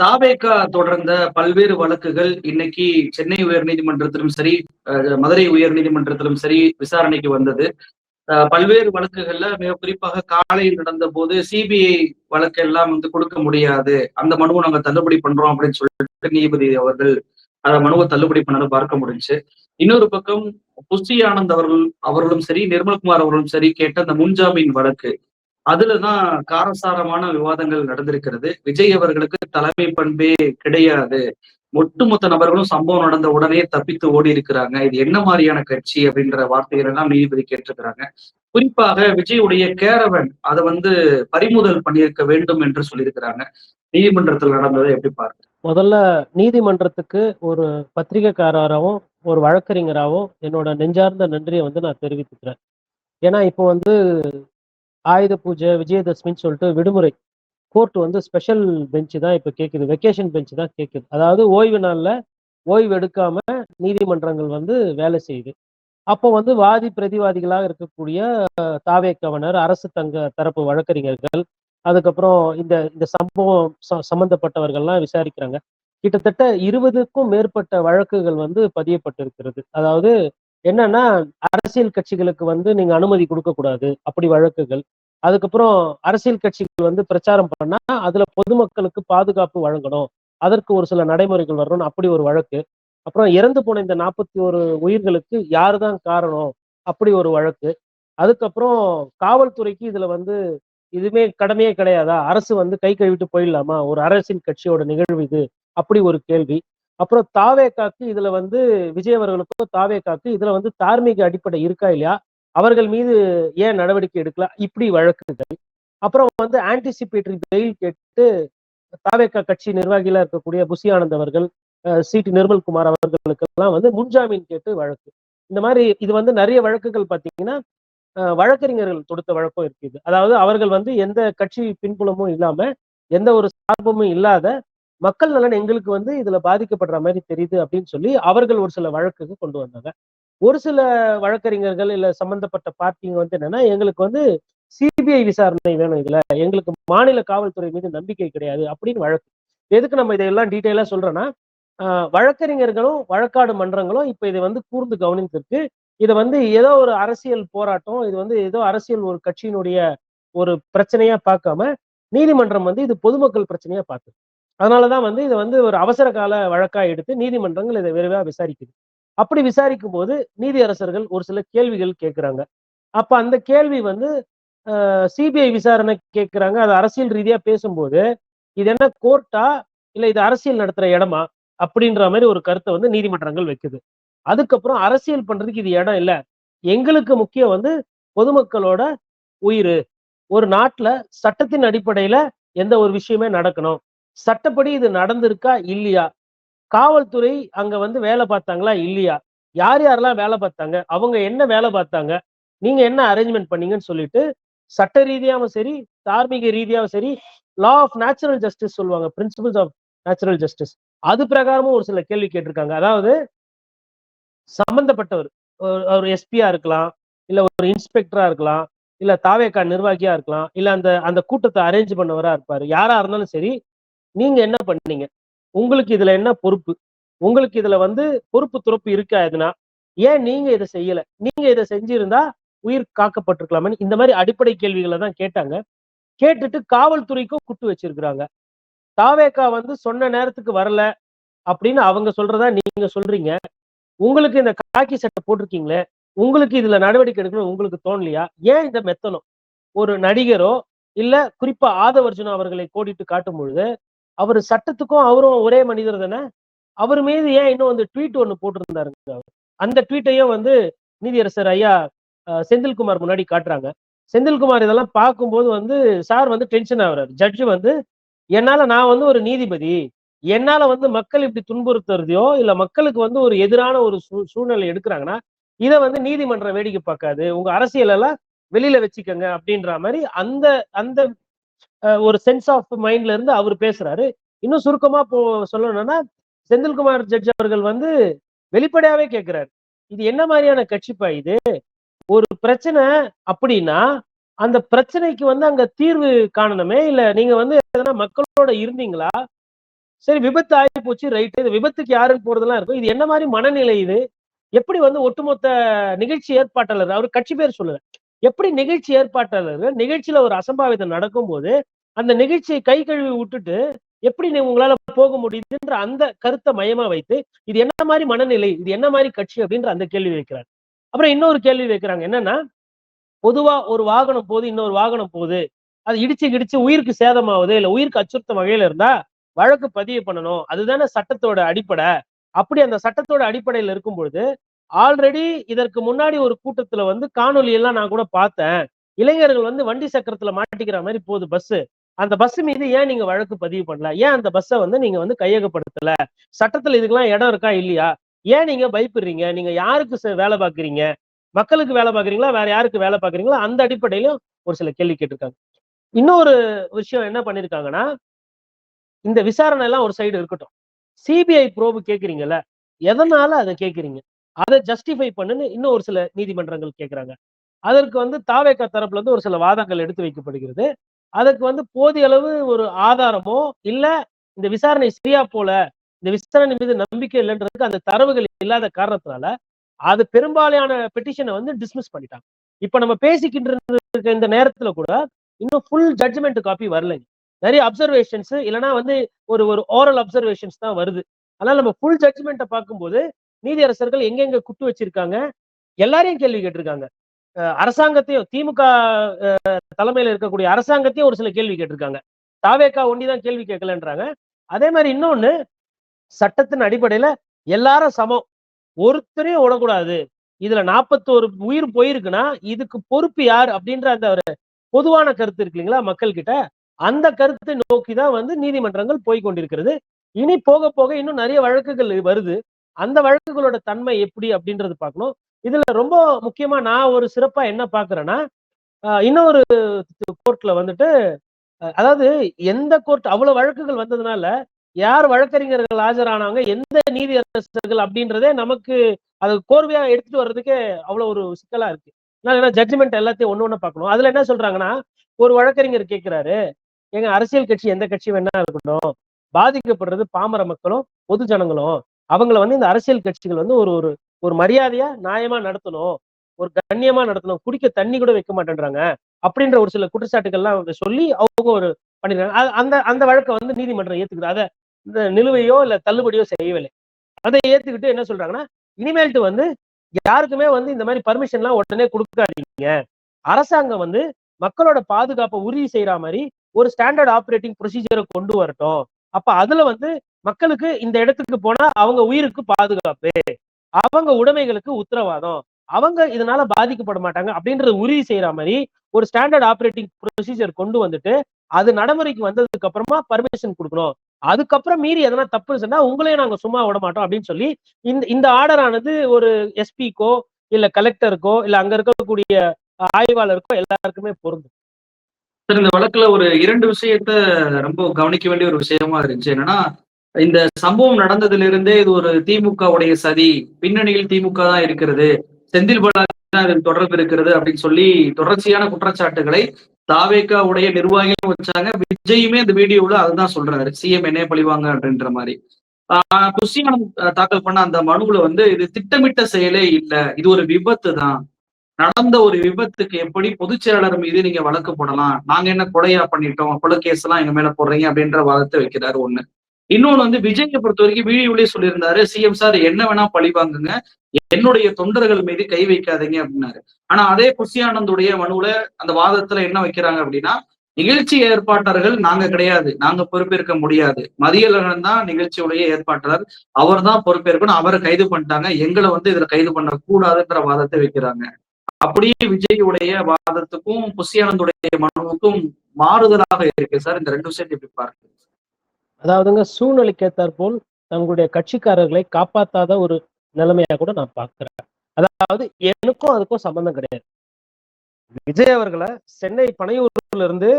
தாபேகா தொடர்ந்த பல்வேறு வழக்குகள் இன்னைக்கு சென்னை உயர் நீதிமன்றத்திலும் சரி மதுரை உயர் நீதிமன்றத்திலும் சரி விசாரணைக்கு வந்தது. பல்வேறு வழக்குகள்ல மிக குறிப்பாக காலையில் நடந்த போது சிபிஐ வழக்கு எல்லாம் வந்து கொடுக்க முடியாது. அந்த மனுவை நாங்க தள்ளுபடி பண்றோம் அப்படின்னு சொல்லிட்டு நீதிபதி அவர்கள் அந்த மனுவை தள்ளுபடி பண்ணது பார்க்க முடிஞ்சு. இன்னொரு பக்கம் புஷ்டி ஆனந்த் அவர்கள் அவர்களும் சரி நிர்மல்குமார் அவர்களும் சரி கேட்ட அந்த முன்ஜாமீன் வழக்கு. அதுலதான் காரசாரமான விவாதங்கள் நடந்திருக்கிறது. விஜய் அவர்களுக்கு தலைமை பண்பே கிடையாது. ஒட்டுமொத்த நபர்களும் சம்பவம் நடந்த உடனே தப்பித்து ஓடி இருக்கிறாங்க இது என்ன மாதிரியான கட்சி அப்படின்ற வார்த்தைகள் எல்லாம் நீதிபதி கேட்டிருக்கிறாங்க குறிப்பாக விஜயுடைய கேரவன் அதை வந்து பறிமுதல் பண்ணியிருக்க வேண்டும் என்று சொல்லியிருக்கிறாங்க. நீதிமன்றத்தில் நடந்ததை எப்படி பாருங்க முதல்ல நீதிமன்றத்துக்கு ஒரு பத்திரிகைக்காரராகவும் ஒரு வழக்கறிஞராகவும் என்னோட நெஞ்சார்ந்த நன்றியை வந்து நான் தெரிவித்துக்கிறேன். ஏன்னா இப்போ வந்து ஆயுத பூஜை விஜயதசமின்னு சொல்லிட்டு விடுமுறை. கோர்ட் வந்து ஸ்பெஷல் பெஞ்சு தான் இப்போ கேட்குது வெக்கேஷன் பெஞ்சு தான் கேட்குது அதாவது ஓய்வு நாளில் ஓய்வு எடுக்காம நீதிமன்றங்கள் வந்து வேலை செய்யுது. அப்போ வந்து வாதி பிரதிவாதிகளாக இருக்கக்கூடிய தாவே கவனர் அரசு தங்க தரப்பு வழக்கறிஞர்கள் அதுக்கப்புறம் இந்த இந்த சம்பவம் சம்பந்தப்பட்டவர்கள்லாம் விசாரிக்கிறாங்க. கிட்டத்தட்ட இருபதுக்கும் மேற்பட்ட வழக்குகள் வந்து பதியப்பட்டிருக்கிறது. அதாவது என்னன்னா அரசியல் கட்சிகளுக்கு வந்து நீங்க அனுமதி கொடுக்க கூடாது. அப்படி வழக்குகள். அதுக்கப்புறம் அரசியல் கட்சிகள் வந்து பிரச்சாரம் பண்ணா அதுல பொதுமக்களுக்கு பாதுகாப்பு வழங்கணும். அதற்கு ஒரு சில நடைமுறைகள் வரணும் அப்படி ஒரு வழக்கு. அப்புறம் இறந்து போன இந்த நாற்பத்தி ஒரு உயிர்களுக்கு யாரு தான் காரணம்? அப்படி ஒரு வழக்கு. அதுக்கப்புறம் காவல்துறைக்கு இதுல வந்து இதுவுமே கடமையே கிடையாதா? அரசு வந்து கை கழுவிட்டு போயிடலாமா? ஒரு அரசியல் கட்சியோட நிகழ்வு இது. அப்படி ஒரு கேள்வி. அப்புறம் தாவேக்காக்கு இதுல வந்து விஜய் அவர்களுக்கோ தாவேக்காக்கு இதுல வந்து தார்மீக அடிப்படை இருக்கா இல்லையா? அவர்கள் மீது ஏன் நடவடிக்கை எடுக்கலாம்? இப்படி வழக்குகள். அப்புறம் வந்து ஆன்டிசிபேட்டரி பெயில் கேட்டு தாவேக்கா கட்சி நிர்வாகிகளா இருக்கக்கூடிய புசி ஆனந்த் அவர்கள் சிடி நிர்மல்குமார் அவர்களுக்கெல்லாம் வந்து முன்ஜாமீன் கேட்டு வழக்கு. இந்த மாதிரி இது வந்து நிறைய வழக்குகள் பார்த்தீங்கன்னா வழக்கறிஞர்கள் தொடுத்த வழக்கம் இருக்குது அதாவது அவர்கள் வந்து எந்த கட்சி பின்புலமும் இல்லாம எந்த ஒரு சார்பமும் இல்லாத மக்கள் நலன் எங்களுக்கு வந்து இதுல பாதிக்கப்படுற மாதிரி தெரியுது அப்படின்னு சொல்லி அவர்கள் ஒரு சில வழக்குக்கு கொண்டு வந்தாங்க. ஒரு சில வழக்கறிஞர்கள் இல்ல சம்பந்தப்பட்ட பார்ட்டிங்க வந்து என்னன்னா எங்களுக்கு வந்து சிபிஐ விசாரணை வேணும் இதுல. எங்களுக்கு மாநில காவல்துறை மீது நம்பிக்கை கிடையாது அப்படின்னு வழக்கு. எதுக்கு நம்ம இதையெல்லாம் டீட்டெயிலா சொல்றோம்னா வழக்கறிஞர்களும் வழக்காடு மன்றங்களும் இப்ப இதை வந்து கூர்ந்து கவனித்திருக்கு இதை வந்து ஏதோ ஒரு அரசியல் போராட்டம் இது வந்து ஏதோ அரசியல் ஒரு கட்சியினுடைய ஒரு பிரச்சனையா பார்க்காம நீதிமன்றம் வந்து இது பொதுமக்கள் பிரச்சனையா அதனால தான் வந்து இதை வந்து ஒரு அவசர கால வழக்கா எடுத்து நீதிமன்றங்கள் இதை விரைவாக விசாரிக்குது. அப்படி விசாரிக்கும் போது நீதியரசர்கள் ஒரு சில கேள்விகள் கேட்குறாங்க அப்ப அந்த கேள்வி வந்து சிபிஐ விசாரணை கேட்குறாங்க அது அரசியல் ரீதியா பேசும்போது இது என்ன கோர்ட்டா? இல்ல இது அரசியல் நடத்துற இடமா? அப்படின்ற மாதிரி ஒரு கருத்தை வந்து நீதிமன்றங்கள் வைக்குது. அதுக்கப்புறம் அரசியல் பண்றதுக்கு இது இடம் இல்லை. எங்களுக்கு முக்கியம் வந்து பொதுமக்களோட உயிர். ஒரு நாட்டில் சட்டத்தின் அடிப்படையில எந்த ஒரு விஷயமே நடக்கணும். சட்டப்படி இது நடந்திருக்கா இல்லையா? காவல்துறை அங்க வந்து வேலை பார்த்தாங்களா இல்லையா? யார் யாரெல்லாம் வேலை பார்த்தாங்க? அவங்க என்ன வேலை பார்த்தாங்க? நீங்க என்ன அரேஞ்ச்மெண்ட் பண்ணீங்கன்னு சொல்லிட்டு சட்ட ரீதியாவும் சரி தார்மீக ரீதியாவும் சரி லா ஆஃப் நேச்சுரல் ஜஸ்டிஸ் சொல்லுவாங்க பிரின்சிபல்ஸ் ஆஃப் நேச்சுரல் ஜஸ்டிஸ் அது பிரகாரமும் ஒரு சில கேள்வி கேட்டிருக்காங்க. அதாவது சம்பந்தப்பட்டவர் ஒரு எஸ்பியா இருக்கலாம் இல்ல ஒரு இன்ஸ்பெக்டரா இருக்கலாம் இல்ல தாவேக்கா நிர்வாகியா இருக்கலாம் இல்ல அந்த அந்த கூட்டத்தை அரேஞ்ச் பண்ணவரா இருப்பாரு. யாரா இருந்தாலும் சரி நீங்க என்ன பண்ணீங்க? உங்களுக்கு இதுல என்ன பொறுப்பு? உங்களுக்கு இதுல வந்து பொறுப்பு துறப்பு இருக்கா எதுனா? ஏன் நீங்க இதை செய்யல? நீங்க இதை செஞ்சிருந்தா உயிர் காக்கப்பட்டிருக்கலாமே இந்த மாதிரி அடிப்படை கேள்விகளை தான் கேட்டாங்க. கேட்டுட்டு காவல்துறைக்கும் குட்டு வச்சிருக்கிறாங்க. தாவேக்கா வந்து சொன்ன நேரத்துக்கு வரல அப்படின்னு அவங்க சொல்றதா நீங்க சொல்றீங்க. உங்களுக்கு இந்த காக்கி சட்டை போட்டிருக்கீங்களே உங்களுக்கு இதுல நடவடிக்கை எடுக்கணும் உங்களுக்கு தோணலையா? ஏன் இந்த மெத்தனம்? ஒரு நடிகரோ இல்ல குறிப்பா ஆதவர்ஜுனா அவர்களை கோடிட்டு காட்டும் பொழுது அவர் சட்டத்துக்கும் அவரும் ஒரே மனிதர் தானே? அவர் மீது ஏன் இன்னும் வந்து ட்வீட் ஒன்று போட்டிருந்தாருங்க அந்த ட்வீட்டையும் வந்து நீதியரசர் ஐயா செந்தில்குமார் முன்னாடி காட்டுறாங்க. செந்தில்குமார் இதெல்லாம் பார்க்கும்போது வந்து சார் வந்து டென்ஷன் ஆகுறாரு. ஜட்ஜு வந்து என்னால நான் வந்து ஒரு நீதிபதி. என்னால வந்து மக்கள் இப்படி துன்புறுத்துறதையோ இல்ல மக்களுக்கு வந்து ஒரு எதிரான ஒரு சூழ்நிலை எடுக்கிறாங்கன்னா இதை வந்து நீதிமன்றம் வேடிக்கை பார்க்காது. உங்க அரசியல் எல்லாம் வெளியில வச்சுக்கோங்க. அப்படின்ற மாதிரி அந்த அந்த ஒரு சென்ஸ் ஆஃப் மைண்ட்ல இருந்து அவர் பேசுறாரு. இன்னும் சுருக்கமா போ சொல்லணும்னா செந்தில்குமார் ஜட்ஜ் அவர்கள் வந்து வெளிப்படையாவே கேட்கிறாரு இது என்ன மாதிரியான கட்சிப்பா இது? ஒரு பிரச்சனை அப்படின்னா அந்த பிரச்சனைக்கு வந்து அங்க தீர்வு காணணுமே? இல்ல நீங்க வந்து எதனா மக்களோட இருந்தீங்களா? சரி விபத்து ஆகி போச்சு ரைட்டு இது விபத்துக்கு யாருன்னு போறதெல்லாம் இருக்கும். இது என்ன மாதிரி மனநிலை இது? எப்படி வந்து ஒட்டுமொத்த நிகழ்ச்சி ஏற்பாட்டாளர் அவர் கட்சி பேர் சொல்லல. எப்படி நிகழ்ச்சி ஏற்பாட்டாளர்கள் நிகழ்ச்சியில ஒரு அசம்பாவிதம் நடக்கும்போது அந்த நிகழ்ச்சியை கை கழுவி விட்டுட்டு எப்படி நீ உங்களால போக முடியுதுன்ற அந்த கருத்தை மையமா வைத்து இது என்ன மாதிரி மனநிலை இது என்ன மாதிரி கட்சி அப்படின்ற அந்த கேள்வி வைக்கிறார். அப்புறம் இன்னொரு கேள்வி வைக்கிறாங்க. என்னன்னா பொதுவா ஒரு வாகனம் போகுது இன்னொரு வாகனம் போகுது. அது இடிச்சு கிடிச்சு உயிருக்கு சேதமாகுது இல்ல உயிருக்கு அச்சுறுத்த வகையில இருந்தா வழக்கு பதிவு பண்ணணும். அதுதானே சட்டத்தோட அடிப்படை. அப்படி அந்த சட்டத்தோட அடிப்படையில இருக்கும் பொழுது ஆல்ரெடி இதற்கு முன்னாடி ஒரு கூட்டத்துல வந்து காணொலி எல்லாம் நான் கூட பார்த்தேன். இளைஞர்கள் வந்து வண்டி சக்கரத்துல மாட்டிக்கிற மாதிரி போகுது பஸ் அந்த பஸ் மீது ஏன் நீங்க வழக்கு பதிவு பண்ணல? ஏன் அந்த பஸ்ஸை வந்து நீங்க வந்து கையகப்படுத்தல? சட்டத்துல இதுக்கெல்லாம் இடம் இருக்கா? இல்லையா? ஏன் நீங்க பயப்படுறீங்க? நீங்க யாருக்கு வேலை பாக்குறீங்க மக்களுக்கு வேலை பாக்குறீங்களா வேற யாருக்கு வேலை பாக்குறீங்களா அந்த அடிப்படையிலும் ஒரு சில கேள்வி கேட்டிருக்காங்க. இன்னொரு விஷயம் என்ன பண்ணிருக்காங்கன்னா இந்த விசாரணை எல்லாம் ஒரு சைடு இருக்கட்டும். சிபிஐ ப்ரோபு கேக்குறீங்கல்ல எதனால அதை கேக்குறீங்க? அதை ஜஸ்டிஃபை பண்ணுன்னு இன்னும் ஒரு சில நீதிமன்றங்கள் கேட்குறாங்க அதற்கு வந்து தாவேக்கா தரப்புல இருந்து ஒரு சில வாதங்கள் எடுத்து வைக்கப்படுகிறது. அதுக்கு வந்து போதிய அளவு ஒரு ஆதாரமோ இல்ல இந்த விசாரணை சரியா போல இந்த விசாரணை மீது நம்பிக்கை இல்லைன்றதுக்கு அந்த தரவுகள் இல்லாத காரணத்தினால அது பெரும்பாலான பெட்டிஷனை வந்து டிஸ்மிஸ் பண்ணிட்டாங்க. இப்ப நம்ம பேசிக்கிட்டு இருக்க இந்த நேரத்துல கூட இன்னும் ஃபுல் ஜட்ஜ்மெண்ட் காப்பி வரலைங்க நிறைய அப்சர்வேஷன்ஸ் இல்லைன்னா வந்து ஒரு ஒரு ஓரல் அப்சர்வேஷன்ஸ் தான் வருது. அதனால நம்ம ஃபுல் ஜட்ஜ்மெண்ட்டை பார்க்கும்போது நீதியரசர்கள் எங்கெங்க குட்டு வச்சிருக்காங்க? எல்லாரையும் கேள்வி கேட்டிருக்காங்க. அஹ் அரசாங்கத்தையும் திமுக அஹ், தலைமையில இருக்கக்கூடிய அரசாங்கத்தையும் ஒரு சில கேள்வி கேட்டிருக்காங்க. தாவேக்கா ஒண்டி தான் கேள்வி கேட்கலன்றாங்க. அதே மாதிரி இன்னொன்னு சட்டத்தின் அடிப்படையில எல்லாரும் சமம். ஒருத்தரையும் விடக்கூடாது இதுல நாற்பத்தோரு உயிர் போயிருக்குன்னா இதுக்கு பொறுப்பு யார்? அப்படின்ற அந்த ஒரு பொதுவான கருத்து இருக்கு இல்லைங்களா மக்கள் கிட்ட அந்த கருத்தை நோக்கி தான் வந்து நீதிமன்றங்கள் போய் கொண்டிருக்கிறது. இனி போக போக இன்னும் நிறைய வழக்குகள் வருது. அந்த வழக்குகளோட தன்மை எப்படி அப்படின்றது பார்க்கணும். இதுல ரொம்ப முக்கியமா நான் ஒரு சிறப்பா என்ன பாக்குறேன்னா ஆஹ் இன்னொரு கோர்ட்ல வந்துட்டு அதாவது எந்த கோர்ட் அவ்வளவு வழக்குகள் வந்ததுனால யார் வழக்கறிஞர்கள் ஆஜரானாங்க எந்த நீதியரசர்கள் அப்படின்றதே நமக்கு அது கோர்வையா எடுத்துட்டு வர்றதுக்கே அவ்வளவு ஒரு சிக்கலா இருக்கு. ஏன்னா ஜட்ஜ்மெண்ட் எல்லாத்தையும் ஒண்ணு ஒண்ணு பார்க்கணும். அதுல என்ன சொல்றாங்கன்னா ஒரு வழக்கறிஞர் கேட்கிறாரு எங்க அரசியல் கட்சி எந்த கட்சி வேணா இருக்கட்டும் பாதிக்கப்படுறது பாமர மக்களும் பொது ஜனங்களும் அவங்கள வந்து இந்த அரசியல் கட்சிகள் வந்து ஒரு ஒரு ஒரு மரியாதையா நியாயமா நடத்தணும். ஒரு கண்ணியமா நடத்தணும். குடிக்க தண்ணி கூட வைக்க மாட்டேன்றாங்க. அப்படின்ற ஒரு சில குற்றச்சாட்டுகள்லாம் சொல்லி அவங்க ஒரு பண்ணிடுறாங்க அந்த அந்த வழக்கை வந்து நீதிமன்றம் ஏத்துக்குது. அதை இந்த நிலுவையோ இல்ல தள்ளுபடியோ செய்யவில்லை. அதை ஏத்துக்கிட்டு என்ன சொல்றாங்கன்னா இனிமேல்ட்டு வந்து யாருக்குமே வந்து இந்த மாதிரி பர்மிஷன்லாம் உடனே கொடுக்காதீங்க. அரசாங்கம் வந்து மக்களோட பாதுகாப்பை உறுதி செய்யற மாதிரி ஒரு ஸ்டாண்டர்ட் ஆப்ரேட்டிங் ப்ரொசீஜரை கொண்டு வரட்டும். அப்ப அதுல வந்து மக்களுக்கு இந்த இடத்துக்கு போனா அவங்க உயிருக்கு பாதுகாப்பு. அவங்க உடைமைகளுக்கு உத்தரவாதம். அவங்க இதனால பாதிக்கப்பட மாட்டாங்க அப்படின்றத உறுதி செய்யற மாதிரி ஒரு ஸ்டாண்டர்ட் ஆப்ரேட்டிங் ப்ரொசீஜர் கொண்டு வந்துட்டு அது நடைமுறைக்கு வந்ததுக்கு அப்புறமா பர்மிஷன் கொடுக்கணும். அதுக்கப்புறம் மீறி எதனா தப்பு சொன்னா உங்களையும் நாங்க சும்மா விட மாட்டோம் அப்படின்னு சொல்லி இந்த இந்த ஆர்டர் ஆனது ஒரு எஸ்பிக்கோ இல்ல கலெக்டருக்கோ இல்ல அங்க இருக்கக்கூடிய ஆய்வாளருக்கோ எல்லாருக்குமே பொருந்தும். சார் இந்த வழக்குல ஒரு இரண்டு விஷயத்த ரொம்ப கவனிக்க வேண்டிய ஒரு விஷயமா இருந்துச்சு. என்னன்னா இந்த சம்பவம் நடந்ததுல இருந்தே இது ஒரு திமுக உடைய சதி. பின்னணியில் திமுக தான் இருக்கிறது. செந்தில் பாலாஜி தொடர்பு இருக்கிறது அப்படின்னு சொல்லி தொடர்ச்சியான குற்றச்சாட்டுகளை தாவேக்கா உடைய நிர்வாகிகளும் வச்சாங்க. விஜயுமே அந்த வீடியோல அதுதான் சொல்றாரு. சிஎம் என்ன பழிவாங்க அப்படின்ற மாதிரி. ஆஹ் தாக்கல் பண்ண அந்த மனுவுல வந்து இது திட்டமிட்ட செயலே இல்லை. இது ஒரு விபத்து தான். நடந்த ஒரு விபத்துக்கு எப்படி பொதுச் செயலாளர் மீது நீங்க வழக்கு போடலாம்? நாங்க என்ன கொலையா பண்ணிட்டோம்? கொலை கேஸ் எல்லாம் எங்க மேல போடுறீங்க? அப்படின்ற வாதத்தை வைக்கிறாரு ஒண்ணு. இன்னொன்னு வந்து விஜயை பொறுத்த வரைக்கும் வீடியோலயே சொல்லியிருந்தாரு சிஎம் சார் என்ன வேணா பழி வாங்குங்க. என்னுடைய தொண்டர்கள் மீது கை வைக்காதீங்க அப்படின்னாரு. ஆனா அதே புஷியானந்துடைய மனுவுல அந்த வாதத்துல என்ன வைக்கிறாங்க அப்படின்னா நிகழ்ச்சி ஏற்பாட்டாளர்கள் நாங்க கிடையாது. நாங்க பொறுப்பேற்க முடியாது. மதியழகன் தான் நிகழ்ச்சியுடைய ஏற்பாட்டாளர். அவர் தான் பொறுப்பேற்கணும். அவரை கைது பண்ணிட்டாங்க. எங்களை வந்து இதுல கைது பண்ண கூடாதுன்ற வாதத்தை வைக்கிறாங்க. அப்படியே விஜயுடைய வாதத்துக்கும் புஷியானந்துடைய மனுவுக்கும் மாறுதலாக இருக்கு சார். இந்த ரெண்டு விஷயத்தை எப்படி பாருங்க அதாவதுங்க சூழ்நிலைக்கு ஏற்றாற்போல் தங்களுடைய கட்சிக்காரர்களை காப்பாத்தாத ஒரு நிலைமையா கூட நான் பார்க்கிறேன். அதாவது எனக்கும் அதுக்கும் சம்பந்தம் கிடையாது. விஜய் அவர்களை சென்னை பனையூர்ல இருந்து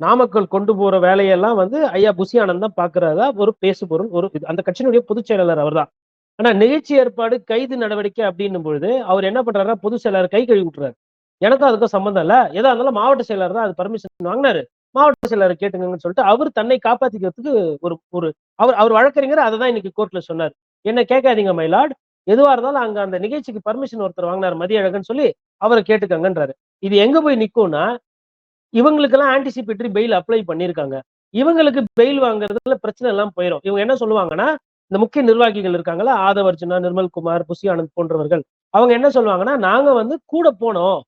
நாமக்கல் கொண்டு போற வேலையெல்லாம் வந்து ஐயா புசி ஆனந்த் தான் பாக்குறதா ஒரு பேசுபொருள் ஒரு அந்த கட்சியினுடைய பொதுச் செயலாளர் அவர்தான் ஆனா நிகழ்ச்சி ஏற்பாடு கைது நடவடிக்கை அப்படின்னும் பொழுது அவர் என்ன பண்றாருன்னா பொதுச் செயலாளர் கை கழுவி விட்டுறாரு. எனக்கும் அதுக்கும் சம்பந்தம் இல்ல. ஏதா இருந்தாலும் மாவட்ட செயலாளர் தான் அது பர்மிஷன் வாங்கினாரு. மாவட்ட செயலரை கேட்டுங்கன்னு சொல்லிட்டு அவர் தன்னை காப்பாத்திக்கிறதுக்கு ஒரு ஒரு அவர் அவர் வழக்கறிஞர் அதை தான் இன்னைக்கு கோர்ட்ல சொன்னார். என்ன கேட்காதீங்க மயிலாட் எதுவா இருந்தாலும் அங்க அந்த நிகழ்ச்சிக்கு பர்மிஷன் ஒருத்தர் வாங்கினார் மதியழகன் சொல்லி அவரை கேட்டுக்கங்கன்றாரு. இது எங்க போய் நிக்கும்னா இவங்களுக்கெல்லாம் ஆன்டிசிபேட்டரி பெயில் அப்ளை பண்ணியிருக்காங்க. இவங்களுக்கு பெயில் வாங்குறதுல பிரச்சனை எல்லாம் போயிடும் இவங்க என்ன சொல்லுவாங்கன்னா இந்த முக்கிய நிர்வாகிகள் இருக்காங்களா ஆதவர்ஜுனா நிர்மல்குமார் புசி ஆனந்த் போன்றவர்கள் அவங்க என்ன சொல்லுவாங்கன்னா நாங்க வந்து கூட போனோம்.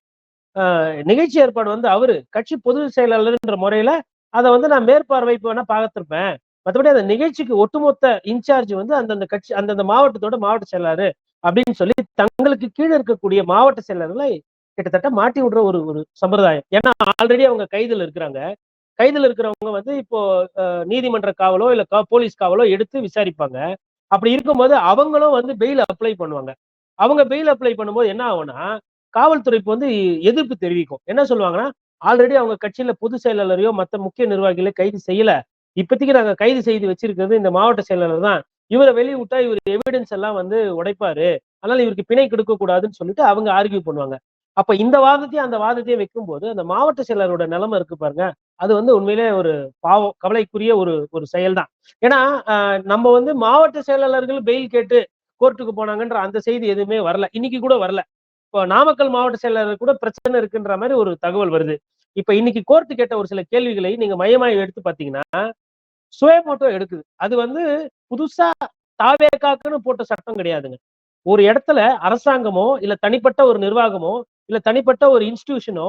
நிகழ்ச்சி ஏற்பாடு வந்து அவரு கட்சி பொதுச் செயலாளர்ன்ற முறையில அதை வந்து நான் மேற்பார்வை வேணா பார்த்திருப்பேன். மற்றபடி அந்த நிகழ்ச்சிக்கு ஒட்டுமொத்த இன்சார்ஜ் வந்து அந்தந்த கட்சி அந்தந்த மாவட்டத்தோட மாவட்ட செயலாளர் அப்படின்னு சொல்லி தங்களுக்கு கீழே இருக்கக்கூடிய மாவட்ட செயலர்களை கிட்டத்தட்ட மாட்டி விடுற ஒரு ஒரு சம்பிரதாயம். ஏன்னா ஆல்ரெடி அவங்க கைதில் இருக்கிறாங்க. கைதில் இருக்கிறவங்க வந்து இப்போ நீதிமன்ற காவலோ இல்ல போலீஸ் காவலோ எடுத்து விசாரிப்பாங்க. அப்படி இருக்கும்போது அவங்களும் வந்து பெயில் அப்ளை பண்ணுவாங்க. அவங்க பெயில் அப்ளை பண்ணும்போது என்ன ஆகும்னா காவல்துறைக்கு வந்து எதிர்ப்பு தெரிவிக்கும். என்ன சொல்லுவாங்கன்னா ஆல்ரெடி அவங்க கட்சியில பொதுச் செயலாளரையோ மற்ற முக்கிய நிர்வாகிகளை கைது செய்யல. இப்போதைக்கு நாங்க கைது செய்து வச்சிருக்கிறது இந்த மாவட்ட செயலாளர் தான். இவரை வெளிய விட்டா இவர் எவிடன்ஸ் எல்லாம் வந்து உடைப்பாரு. அதனால இவருக்கு பிணை கொடுக்க கூடாதுன்னு சொல்லிட்டு அவங்க ஆர்கியூ பண்ணுவாங்க. அப்ப இந்த வாதத்தையும் அந்த வாதத்தையும் வைக்கும்போது அந்த மாவட்ட செயலரோட நிலைமை இருக்கு பாருங்க. அது வந்து உண்மையிலே ஒரு பாவம் கவலைக்குரிய ஒரு ஒரு செயல் தான் ஏன்னா ஆஹ், நம்ம வந்து மாவட்ட செயலாளர்கள் பெயில் கேட்டு கோர்ட்டுக்கு போனாங்கன்ற அந்த செய்தி எதுவுமே வரல. இன்னைக்கு கூட வரல. இப்போ நாமக்கல் மாவட்ட செயலாளர் கூட பிரச்சனை இருக்குன்ற மாதிரி ஒரு தகவல் வருது. இப்ப இன்னைக்கு கோர்ட்டு கேட்ட ஒரு சில கேள்விகளை நீங்க மையமாக எடுத்து பாத்தீங்கன்னா சுயமோட்டோ எடுக்குது. அது வந்து புதுசா தாவேக்காக்குன்னு போட்ட சட்டம் கிடையாதுங்க. ஒரு இடத்துல அரசாங்கமோ இல்ல தனிப்பட்ட ஒரு நிர்வாகமோ இல்ல தனிப்பட்ட ஒரு இன்ஸ்டிடியூஷனோ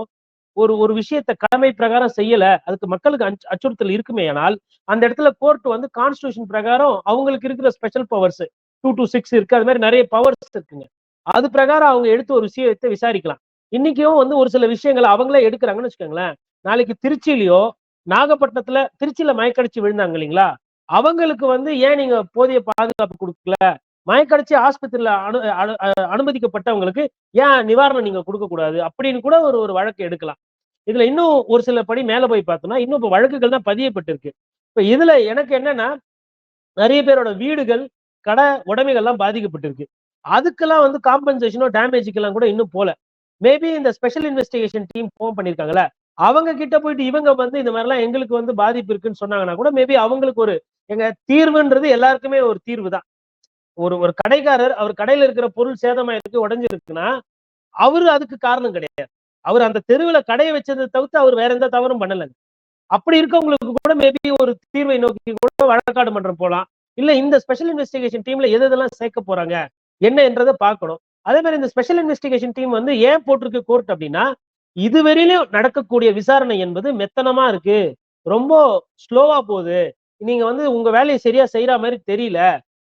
ஒரு ஒரு விஷயத்த கடமை பிரகாரம் செய்யல அதுக்கு மக்களுக்கு அச்சு- அச்சுறுத்தல் இருக்குமே ஆனால் அந்த இடத்துல கோர்ட் வந்து கான்ஸ்டியூஷன் பிரகாரம் அவங்களுக்கு இருக்கிற special powers two two six இருக்கு. அது மாதிரி நிறைய பவர்ஸ் இருக்குங்க. அது பிரகாரம் அவங்க எடுத்து ஒரு விஷயத்தை விசாரிக்கலாம். இன்னைக்கும் வந்து ஒரு சில விஷயங்களை அவங்களே எடுக்கிறாங்கன்னு வச்சுக்கோங்களேன். நாளைக்கு திருச்சியிலயோ நாகப்பட்டினத்துல திருச்சியில மயக்கடிச்சு விழுந்தாங்க இல்லைங்களா? அவங்களுக்கு வந்து ஏன் நீங்க போதிய பாதுகாப்பு கொடுக்கல? மயக்கடிச்சு ஆஸ்பத்திரியில அனு அனு- அனுமதிக்கப்பட்டவங்களுக்கு ஏன் நிவாரணம் நீங்க கொடுக்க கூடாது? அப்படின்னு கூட ஒரு ஒரு வழக்கு எடுக்கலாம். இதுல இன்னும் ஒரு சில படி மேல போய் பார்த்தோம்னா இன்னும் இப்ப வழக்குகள் தான் பதியப்பட்டிருக்கு. இப்ப இதுல எனக்கு என்னன்னா நிறைய பேரோட வீடுகள் கடை உடைமைகள்லாம் பாதிக்கப்பட்டிருக்கு. அதுக்கெல்லாம் வந்து காம்பன்சேஷனோ டேமேஜுக்கெல்லாம் கூட இன்னும் போல. மேபி இந்த ஸ்பெஷல் இன்வெஸ்டிகேஷன் டீம் ஃபோன் பண்ணிருக்காங்கல்ல அவங்க கிட்ட போயிட்டு இவங்க வந்து இந்த மாதிரிலாம் எங்களுக்கு வந்து பாதிப்பு இருக்குன்னு சொன்னாங்கன்னா கூட மேபி அவங்களுக்கு ஒரு எங்க தீர்வுன்றது எல்லாருக்குமே ஒரு தீர்வு தான். ஒரு ஒரு கடைக்காரர் அவர் கடையில இருக்கிற பொருள் சேதமாயிருக்கு உடைஞ்சிருக்குன்னா அவரு அதுக்கு காரணம் கிடையாது. அவர் அந்த தெருவுல கடையை வச்சதை தவிர்த்து அவர் வேற எந்த தவறும் பண்ணலைங்க. அப்படி இருக்கவங்களுக்கு கூட மேபி ஒரு தீர்வை நோக்கி கூட வழக்காடு மன்றம் போலாம் இல்ல இந்த ஸ்பெஷல் இன்வெஸ்டிகேஷன் டீம்ல எது எதெல்லாம் சேர்க்க போறாங்க என்ன என்றதை பார்க்கணும். அதே மாதிரி இந்த ஸ்பெஷல் இன்வெஸ்டிகேஷன் டீம் வந்து ஏன் போட்டிருக்கு கோர்ட் அப்படின்னா இதுவரையிலும் நடக்கக்கூடிய விசாரணை என்பது மெத்தனமா இருக்கு. ரொம்ப ஸ்லோவா போகுது. நீங்க வந்து உங்க வேலையை சரியா செய்யற மாதிரி தெரியல.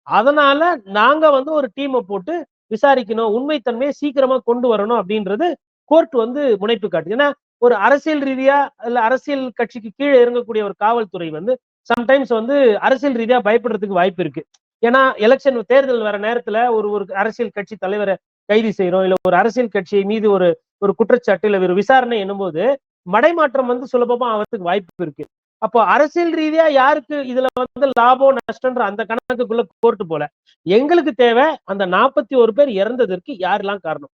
அதனால நாங்க வந்து ஒரு டீமை போட்டு விசாரிக்கணும். உண்மைத்தன்மையை சீக்கிரமா கொண்டு வரணும் அப்படின்றது கோர்ட் வந்து முனைப்பு காட்டுது. ஏன்னா ஒரு அரசியல் ரீதியா இல்ல அரசியல் கட்சிக்கு கீழே இறங்கக்கூடிய ஒரு காவல்துறை வந்து சம்டைம்ஸ் வந்து அரசியல் ரீதியா பயப்படுறதுக்கு வாய்ப்பு இருக்கு. ஏன்னா எலெக்ஷன் தேர்தல் வர நேரத்துல ஒரு ஒரு அரசியல் கட்சி தலைவரை கைது செய்யறோம் இல்ல ஒரு அரசியல் கட்சியை மீது ஒரு ஒரு குற்றச்சாட்டு இல்ல ஒரு விசாரணை என்னும்போது மடைமாற்றம் வந்து சுலபமா ஆகிறதுக்கு வாய்ப்பு இருக்கு. அப்போ அரசியல் ரீதியா யாருக்கு இதுல வந்து லாபம் நஷ்டம்ன்ற அந்த கணக்குக்குள்ள கோர்ட்டு போல எங்களுக்கு தேவை அந்த நாற்பத்தி ஒரு பேர் இறந்ததற்கு யாரெல்லாம் காரணம்?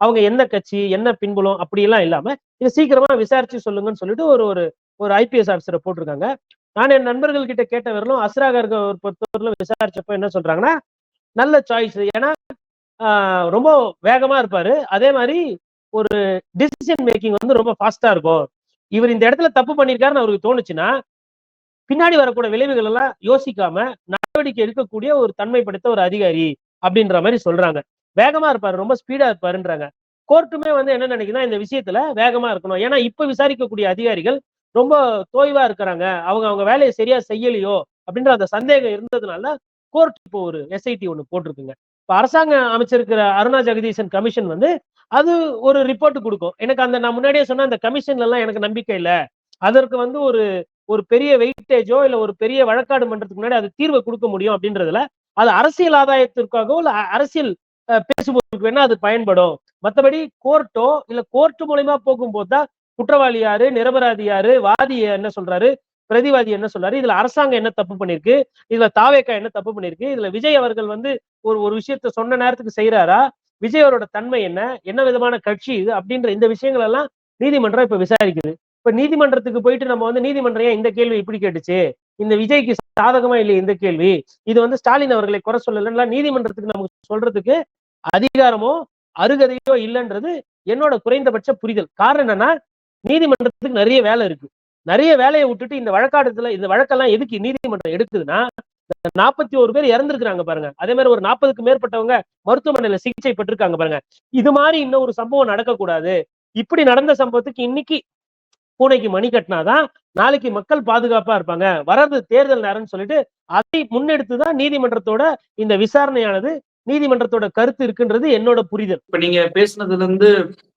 அவங்க என்ன கட்சி என்ன பின்புலம் அப்படி எல்லாம் இல்லாம இதை சீக்கிரமா விசாரிச்சு சொல்லுங்கன்னு சொல்லிட்டு ஒரு ஒரு ஒரு ஐபிஎஸ் ஆஃபீஸரை போட்டிருக்காங்க. நான் என் நண்பர்கள் கிட்ட கேட்ட வரலும் அஸ்ராகர் ஒரு பொறுத்தவரையிலும் விசாரிச்சப்போ என்ன சொல்றாங்கன்னா நல்ல சாய்ஸ் ஏன்னா ஆஹ், ரொம்ப வேகமா இருப்பாரு. அதே மாதிரி ஒரு டிசிஷன் மேக்கிங் வந்து ரொம்ப ஃபாஸ்டா இருக்கும். இவர் இந்த இடத்துல தப்பு பண்ணியிருக்காருன்னு அவருக்கு தோணுச்சுன்னா பின்னாடி வரக்கூடிய விளைவுகள் எல்லாம் யோசிக்காம நடவடிக்கை எடுக்கக்கூடிய ஒரு தன்மை ஒரு அதிகாரி அப்படின்ற மாதிரி சொல்றாங்க. வேகமா இருப்பாரு ரொம்ப ஸ்பீடா இருப்பாருன்றாங்க. கோர்ட்டுமே வந்து என்ன நினைக்குதுன்னா இந்த விஷயத்துல வேகமா இருக்கணும். ஏன்னா இப்ப விசாரிக்கக்கூடிய அதிகாரிகள் ரொம்ப தோய்வா இருக்கிறாங்க. அவங்க அவங்க வேலையை சரியா செய்யலையோ அப்படின்ற அந்த சந்தேகம் இருந்ததுனால கோர்ட் இப்போ ஒரு எஸ்ஐடி ஒன்று போட்டிருக்குங்க. இப்போ அரசாங்கம் அமைச்சிருக்கிற அருணா ஜெகதீசன் கமிஷன் வந்து அது ஒரு ரிப்போர்ட் கொடுக்கும். எனக்கு அந்த நான் முன்னாடியே சொன்ன அந்த கமிஷன்ல எல்லாம் எனக்கு நம்பிக்கை இல்லை. அதற்கு வந்து ஒரு ஒரு பெரிய வெயிட்டேஜோ இல்லை ஒரு பெரிய வழக்காடு பண்றதுக்கு முன்னாடி அது தீர்வை கொடுக்க முடியும் அப்படின்றதுல அது அரசியல் ஆதாயத்திற்காகவோ இல்லை அரசியல் அஹ், வேணா அது பயன்படும். மற்றபடி கோர்ட்டோ இல்லை கோர்ட் மூலயமா போகும்போது தான் குற்றவாளி யாரு நிரபராதி யாரு வாதி என்ன சொல்றாரு பிரதிவாதி என்ன சொல்றாரு இதுல அரசாங்கம் என்ன தப்பு பண்ணிருக்கு இதுல தாவேக்கா என்ன தப்பு பண்ணிருக்கு இதுல விஜய் அவர்கள் வந்து ஒரு ஒரு விஷயத்த சொன்ன நேரத்துக்கு செய்யறாரா விஜய் அவரோட தன்மை என்ன என்ன விதமான கட்சி இது அப்படின்ற இந்த விஷயங்கள் எல்லாம் நீதிமன்றம் இப்ப விசாரிக்குது. இப்ப நீதிமன்றத்துக்கு போயிட்டு நம்ம வந்து நீதிமன்றம் ஏன் இந்த கேள்வி இப்படி கேட்டுச்சு? இந்த விஜய்க்கு சாதகமா இல்லையே இந்த கேள்வி? இது வந்து ஸ்டாலின் அவர்களை குறை சொல்லலன்னா நீதிமன்றத்துக்கு நமக்கு சொல்றதுக்கு அதிகாரமோ அருகதையோ இல்லைன்றது என்னோட குறைந்தபட்ச புரிதல். காரணம் என்னன்னா நீதிமன்றத்துக்கு நிறைய வேலை இருக்கு. நிறைய வேலையை விட்டுட்டு இந்த வழக்காடத்துல இந்த வழக்கெல்லாம் எதுக்கு நீதிமன்றம் எடுக்குதுன்னா நாற்பத்தி ஒரு பேர் இறந்துருக்குறாங்க பாருங்க. அதே மாதிரி ஒரு நாற்பதுக்கு மேற்பட்டவங்க மருத்துவமனையில சிகிச்சை பெற்றிருக்காங்க பாருங்க. இது மாதிரி இன்னும் ஒரு சம்பவம் நடக்கக்கூடாது. இப்படி நடந்த சம்பவத்துக்கு இன்னைக்கு பூனைக்கு மணி கட்டினாதான் நாளைக்கு மக்கள் பாதுகாப்பா இருப்பாங்க. வர்றது தேர்தல் நேரம்னு சொல்லிட்டு அதை முன்னெடுத்துதான் நீதிமன்றத்தோட இந்த விசாரணையானது நீதிமன்றத்தோட கருத்து இருக்குன்றது என்னோட புரிதல். இப்ப நீங்க பேசுனதுல இருந்து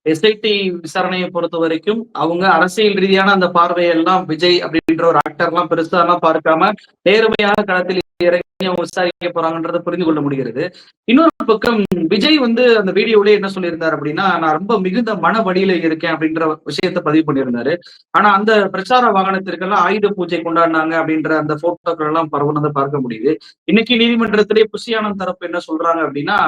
எஸ்ஐடி விசாரணையை பொறுத்த வரைக்கும் அவங்க அரசியல் ரீதியான அந்த பார்வையெல்லாம் விஜய் அப்படின்ற ஒரு ஆக்டர் எல்லாம் பெருசா எல்லாம் பார்க்காம நேர்மையான களத்தில் இறங்கி அவங்க விசாரிக்க போறாங்கன்றத புரிந்து கொள்ள முடிகிறது. இன்னொரு பக்கம் விஜய் வந்து அந்த வீடியோலயே என்ன சொல்லியிருந்தார் அப்படின்னா நான் ரொம்ப மிகுந்த மன வழியில இருக்கேன் அப்படின்ற விஷயத்த பதிவு பண்ணியிருந்தாரு. ஆனா அந்த பிரச்சார வாகனத்திற்கெல்லாம் ஆயுத பூஜை கொண்டாடினாங்க அப்படின்ற அந்த போட்டோக்கள் எல்லாம் பரவுனதை பார்க்க முடியுது. இன்னைக்கு நீதிமன்றத்திலே புசியானந்த் தரப்பு என்ன சொல்றாங்க அப்படின்னா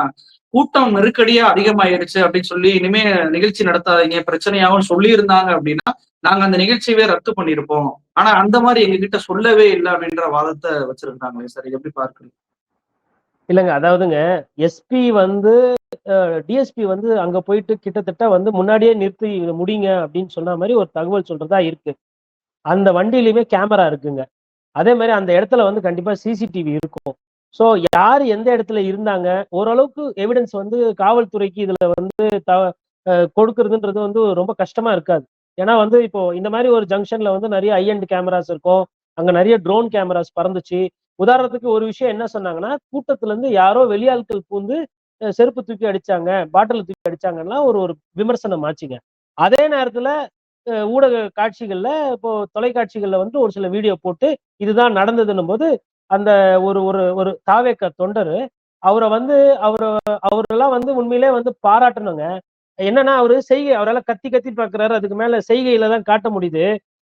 கூட்டம் நெருக்கடியா அதிகமாயிருச்சு அப்படின்னு சொல்லி இனிமே நிகழ்ச்சி நடத்தாதீங்க பிரச்சனையாகவும் சொல்லி இருந்தாங்க அப்படின்னா நாங்க அந்த நிகழ்ச்சியவே ரத்து பண்ணிருப்போம் ஆனா அந்த மாதிரி எங்ககிட்ட சொல்லவே இல்லை அப்படின்ற வாதத்தை வச்சிருந்தாங்களே சார். எப்படி பார்க்கணும் இல்லைங்க அதாவதுங்க எஸ்பி வந்து டிஎஸ்பி வந்து அங்க போயிட்டு கிட்டத்தட்ட வந்து முன்னாடியே நிறுத்தி முடிங்க அப்படின்னு சொன்ன மாதிரி ஒரு தகவல் சொல்றதா இருக்கு. அந்த வண்டியிலுமே கேமரா இருக்குங்க. அதே மாதிரி அந்த இடத்துல வந்து கண்டிப்பா சிசிடிவி இருக்கும். ஸோ யார் எந்த இடத்துல இருந்தாங்க? ஓரளவுக்கு எவிடன்ஸ் வந்து காவல்துறைக்கு இதுல வந்து த கொடுக்கறதுன்றது வந்து ரொம்ப கஷ்டமா இருக்காது. ஏன்னா வந்து இப்போ இந்த மாதிரி ஒரு ஜங்ஷன்ல வந்து நிறைய ஐஎண்ட் கேமராஸ் இருக்கும். அங்க நிறைய ட்ரோன் கேமராஸ் பறந்துச்சு. உதாரணத்துக்கு ஒரு விஷயம் என்ன சொன்னாங்கன்னா கூட்டத்துல இருந்து யாரோ வெளியாட்கள் பூந்து செருப்பு தூக்கி அடிச்சாங்க பாட்டில் தூக்கி அடிச்சாங்கன்னா ஒரு ஒரு விமர்சனம் ஆச்சுங்க. அதே நேரத்துல ஊடக காட்சிகள்ல இப்போ தொலைக்காட்சிகள்ல வந்து ஒரு சில வீடியோ போட்டு இதுதான் நடந்ததுன்னும் போது அந்த ஒரு ஒரு ஒரு தாவேக்க தொண்டர் அவரை வந்து அவரை அவரெல்லாம் வந்து உண்மையிலே வந்து பாராட்டணுங்க. என்னன்னா அவரு செய்கை அவரால் கத்தி கத்தி பாக்குறாரு அதுக்கு மேல செய்கையில தான் காட்ட முடியுது.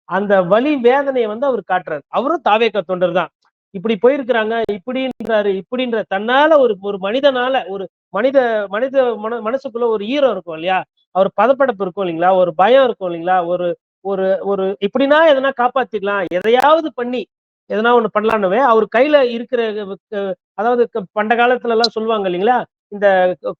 அந்த வலி வேதனையை வந்து அவர் காட்டுறாரு. அவரும் தாவேக்க தொண்டர் தான். இப்படி போயிருக்கிறாங்க இப்படின்றாரு இப்படின்ற தன்னால ஒரு ஒரு மனிதனால ஒரு மனித மனித மன மனசுக்குள்ள ஒரு ஈரம் இருக்கும் இல்லையா? அவர் பதப்படப்பு இருக்கும் இல்லைங்களா? ஒரு பயம் இருக்கும் இல்லைங்களா? ஒரு ஒரு ஒரு இப்படின்னா எதனா காப்பாத்திக்கலாம் எதையாவது பண்ணி எதனா ஒண்ணு பண்ணலான்னு அவர் கையில இருக்கிற அதாவது க- பண்ட காலத்துல எல்லாம் சொல்லுவாங்க இல்லைங்களா? இந்த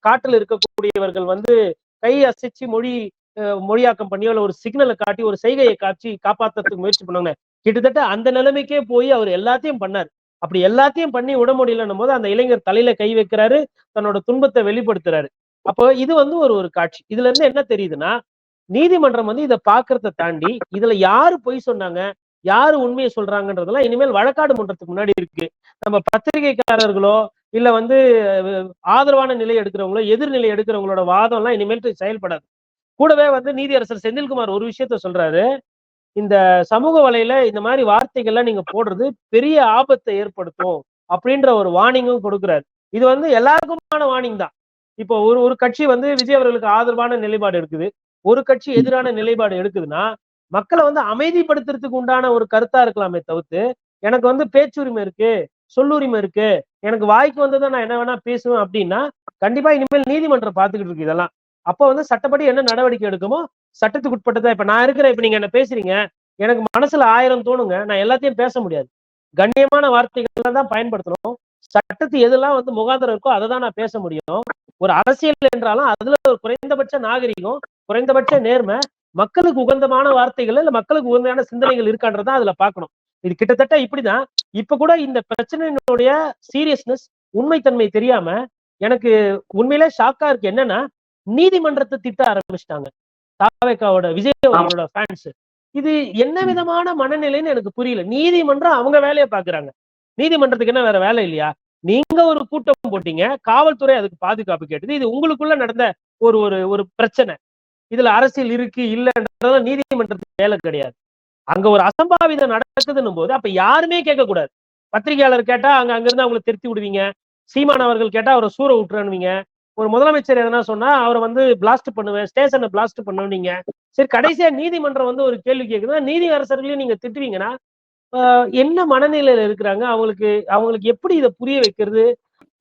காட்டில் இருக்கக்கூடியவர்கள் வந்து கை அசைச்சு மொழி அஹ், மொழியாக்கம் பண்ணியோ இல்லை ஒரு சிக்னலை காட்டி ஒரு செய்கையை காட்சி காப்பாத்துறதுக்கு முயற்சி பண்ணுவாங்க. கிட்டத்தட்ட அந்த நிலைமைக்கே போய் அவர் எல்லாத்தையும் பண்ணார். அப்படி எல்லாத்தையும் பண்ணி விட முடியலன்னும் போது அந்த இளைஞர் தலையில கை வைக்கிறாரு தன்னோட துன்பத்தை வெளிப்படுத்துறாரு. அப்போ இது வந்து ஒரு ஒரு காட்சி. இதுல இருந்து என்ன தெரியுதுன்னா நீதிமன்றம் வந்து இதை பாக்குறத தாண்டி இதுல யாரு பொய் சொன்னாங்க? யாரு உண்மையை சொல்றாங்கன்றதெல்லாம் இனிமேல் வழக்காடு மன்றத்துக்கு முன்னாடி இருக்கு. நம்ம பத்திரிகைக்காரர்களோ இல்ல வந்து ஆதரவான நிலை எடுக்கிறவங்களோ எதிர்நிலை எடுக்கிறவங்களோட வாதம் எல்லாம் இனிமேல் செயல்படாது. கூடவே வந்து நீதியரசர் செந்தில்குமார் ஒரு விஷயத்த சொல்றாரு. இந்த சமூக வலையில இந்த மாதிரி வார்த்தைகள்லாம் நீங்க போடுறது பெரிய ஆபத்தை ஏற்படுத்தும் அப்படின்ற ஒரு வார்னிங்கும் கொடுக்குறாரு. இது வந்து எல்லாருக்குமான வார்னிங் தான். இப்போ ஒரு ஒரு கட்சி வந்து விஜய் அவர்களுக்கு ஆதரவான நிலைப்பாடு எடுக்குது. ஒரு கட்சி எதிரான நிலைப்பாடு எடுக்குதுன்னா மக்களை வந்து அமைதிப்படுத்துறதுக்கு உண்டான ஒரு கருத்தா இருக்கலாமே தவிர்த்து எனக்கு வந்து பேச்சுரிமை இருக்கு சொல்லுரிமை இருக்கு எனக்கு வாய்க்கு வந்ததை நான் என்ன வேணா பேசுவேன் அப்படின்னா கண்டிப்பா இனிமேல் நீதிமன்றம் பார்த்துக்கிட்டு இருக்கு இதெல்லாம். அப்போ வந்து சட்டப்படி என்ன நடவடிக்கை எடுக்குமோ சட்டத்துக்கு உட்பட்டதா இப்ப நான் இருக்கிறேன் இப்ப நீங்க என்ன பேசுறீங்க எனக்கு மனசுல ஆயிரம் தோணுங்க நான் எல்லாத்தையும் பேச முடியாது. கண்ணியமான வார்த்தைகளை தான் பயன்படுத்தணும். சட்டத்து எதெல்லாம் வந்து முகாந்திரம் இருக்கோ அதை தான் நான் பேச முடியும். ஒரு அரசியல் என்றாலும் அதுல ஒரு குறைந்தபட்ச நாகரிகம் குறைந்தபட்ச நேர்மை மக்களுக்கு உகந்தமான வார்த்தைகள் இல்ல மக்களுக்கு உகந்தமான சிந்தனைகள் இருக்கான்றத அதுல பார்க்கணும். இது கிட்டத்தட்ட இப்படிதான். இப்ப கூட இந்த பிரச்சனையினுடைய சீரியஸ்னஸ் உண்மைத்தன்மை தெரியாம எனக்கு உண்மையிலே ஷாக்கா இருக்கு. என்னன்னா நீதிமன்றத்தை திட்ட ஆரம்பிச்சிட்டாங்க. தாவேக்காவோட விஜய் அவங்களோட ஃபேன்ஸ் இது என்ன விதமான மனநிலைன்னு எனக்கு புரியல. நீதிமன்றம் அவங்க வேலையை பாக்குறாங்க நீதிமன்றத்துக்கு என்ன வேற வேலை இல்லையா? நீங்க ஒரு கூட்டம் போட்டீங்க காவல்துறை அதுக்கு பாதுகாப்பு கேட்டது. இது உங்களுக்குள்ள நடந்த ஒரு ஒரு ஒரு பிரச்சனை. இதுல அரசியல் இருக்கு இல்லைன்றதெல்லாம் நீதிமன்றத்துக்கு வேலை கிடையாது. அங்க ஒரு அசம்பாவிதம் நடக்குதுன்னும் போது அப்ப யாருமே கேட்கக்கூடாது. பத்திரிகையாளர் கேட்டா அங்க அங்கிருந்து அவங்களை திருத்தி விடுவீங்க. சீமான் அவர்கள் கேட்டா அவரை சூற விட்டுறனுவீங்க ஒரு முதலமைச்சர் எதனா சொன்னா அவரை வந்து பிளாஸ்ட் பண்ணுவேன் ஸ்டேஷனை பிளாஸ்ட் பண்ணுவீங்க. சரி கடைசியா நீதிமன்றம் வந்து ஒரு கேள்வி கேட்குதுன்னா நீதி அரசர்களையும் நீங்க திட்டுவீங்கன்னா என்ன மனநிலையில இருக்கிறாங்க? அவங்களுக்கு அவங்களுக்கு எப்படி இதை புரிய வைக்கிறது?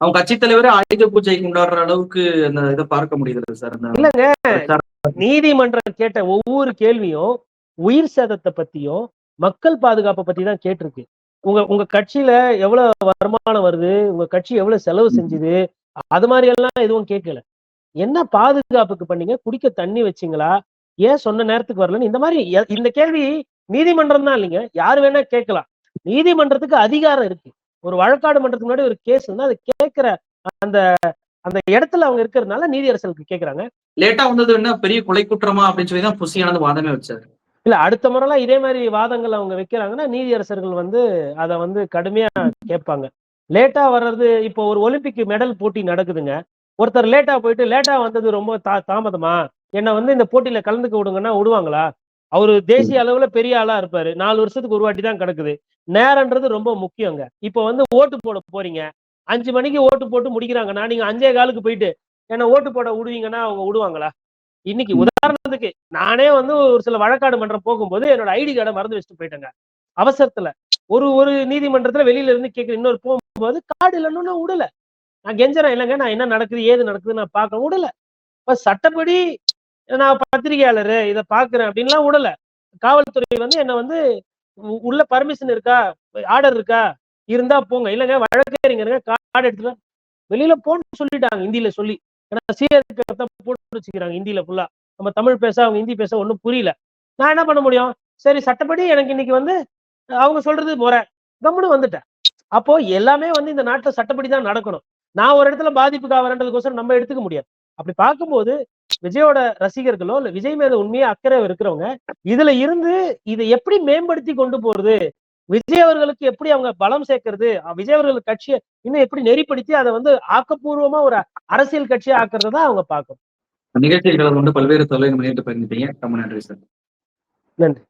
அவங்க கட்சி தலைவரே ஆயுத பூஜை கொண்டாடுற அளவுக்கு அந்த இதை பார்க்க முடியுது சார் இல்லங்க. நீதிமன்றம் கேட்ட ஒவ்வொரு கேள்வியும் உயிர் சேதத்தை பத்தியும் மக்கள் பாதுகாப்பை பத்தி தான் கேட்டிருக்கு. உங்க உங்க கட்சியில எவ்வளவு வருமானம் வருது உங்க கட்சி எவ்வளவு செலவு செஞ்சுது அது மாதிரி எல்லாம் எதுவும் கேட்கல. என்ன பாதுகாப்புக்கு பண்ணீங்க? குடிக்க தண்ணி வச்சீங்களா? ஏன் சொன்ன நேரத்துக்கு வரலன்னு இந்த மாதிரி இந்த கேள்வி நீதிமன்றம் தான் இல்லைங்க. யாரு வேணா கேட்கலாம். நீதிமன்றத்துக்கு அதிகாரம் இருக்கு. ஒரு வழக்காடு மன்றத்துக்கு முன்னாடி ஒரு கேஸ் அதை கேட்கிற அந்த அந்த இடத்துல அவங்க இருக்கிறதுனால நீதியரசர்களுக்கு கேக்குறாங்க லேட்டா வந்தது என்ன? பெரிய கொலை குற்றமா? அப்படின்னு சொல்லி தான் புசியானது வாதமே வச்சாரு. இல்ல அடுத்த முறைலாம் இதே மாதிரி வாதங்கள் அவங்க வைக்கிறாங்கன்னா நீதியரசர்கள் வந்து அதை வந்து கடுமையா கேட்பாங்க. லேட்டா வர்றது இப்போ ஒரு ஒலிம்பிக் மெடல் போட்டி நடக்குதுங்க. ஒருத்தர் லேட்டா போயிட்டு லேட்டா வந்தது ரொம்ப தா தாமதமா? என்னை வந்து இந்த போட்டியில கலந்துக்க விடுங்கன்னா விடுவாங்களா? அவரு தேசிய அளவுல பெரிய ஆளா இருப்பாரு. நாலு வருஷத்துக்கு ஒரு வாட்டி தான் கிடக்குது. நேரம்ன்றது ரொம்ப முக்கியங்க. இப்போ வந்து ஓட்டு போட போறீங்க. அஞ்சு மணிக்கு ஓட்டு போட்டு முடிக்கிறாங்கன்னா நீங்க அஞ்சே காலுக்கு போயிட்டு என்ன ஓட்டு போட விடுவீங்கன்னா அவங்க விடுவாங்களா? இன்னைக்கு உதாரணத்துக்கு நானே வந்து ஒரு சில வழக்காடு மன்றம் போகும்போது என்னோட ஐடி கார்டை மறந்து வச்சுட்டு போயிட்டேங்க. அவசரத்துல ஒரு ஒரு நீதிமன்றத்துல வெளியில இருந்து கேட்குற இன்னொரு போகும்போது கார்டு இல்லைன்னு நான் விடல. நான் கெஞ்சறேன். இல்லைங்க நான் என்ன நடக்குது ஏது நடக்குது நான் பார்க்க விடல. இப்ப சட்டப்படி நான் பத்திரிகையாளர் இதை பாக்குறேன் அப்படின்லாம் விடல. காவல்துறை வந்து என்ன வந்து உ- உள்ள பர்மிஷன் இருக்கா? ஆர்டர் இருக்கா? இருந்தா போங்க. இல்லைங்க வழக்கறிஞருங்க கார்டு எடுத்துட்டு வெளியில போன்னு சொல்லிட்டாங்க ஹிந்தியில சொல்லி. ஏன்னா சீரத்தை போட்டு வச்சுக்கிறாங்க ஹிந்தியில ஃபுல்லா நம்ம தமிழ் பேச அவங்க ஹிந்தி பேச ஒன்றும் புரியல. நான் என்ன பண்ண முடியும்? சரி சட்டப்படி எனக்கு இன்னைக்கு வந்து அவங்க சொல்றது முறை. கம்முன்னு வந்துட்டேன். அப்போ எல்லாமே வந்து இந்த நாட்டில் சட்டப்படி தான் நடக்கணும். நான் ஒரு இடத்துல பாதிப்புக்கு ஆகிறேன்றதுக்கோசரம் நம்ம எடுத்துக்க முடியாது. அப்படி பார்க்கும்போது விஜயோட ரசிகர்களோ இல்ல விஜய் மேல உண்மையா அக்கறை இருக்கிறவங்க இதுல இருந்து இதை எப்படி மேம்படுத்தி கொண்டு போறது? விஜய் அவர்களுக்கு எப்படி அவங்க பலம் சேர்க்கறது? விஜய் அவர்கள் கட்சியை இன்னும் எப்படி நெறிப்படுத்தி அதை வந்து ஆக்கப்பூர்வமா ஒரு அரசியல் கட்சியா ஆக்குறதை அவங்க பார்க்கணும் நிகழ்ச்சிகளை வந்து பல்வேறு தொழில் முன்னேற்ற பயணிப்பீங்க. ரொம்ப நன்றி சார். நன்றி.